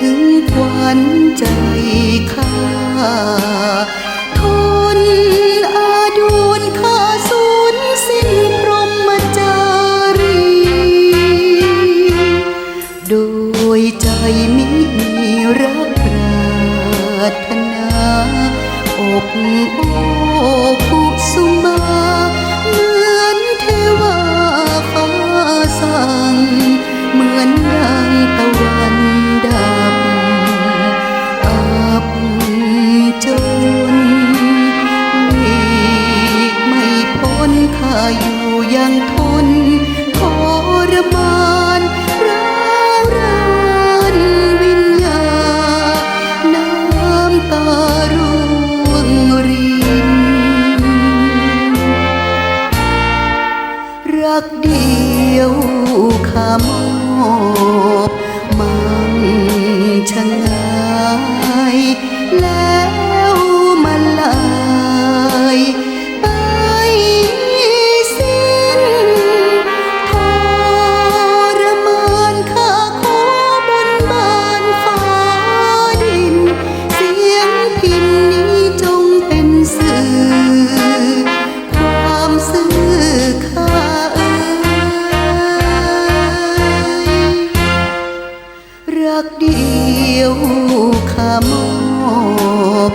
ถึงขวัญใจข้าทนอาดูนข้าสูญสิ้นพรหมจารี โดยใจมิมีรักปรารถนาอบอ้อ ยังทนทรมานร้าวรานวิญญาณน้ำตาร่วงริน รักเดียวขามอบมั่งชะงายแล้ một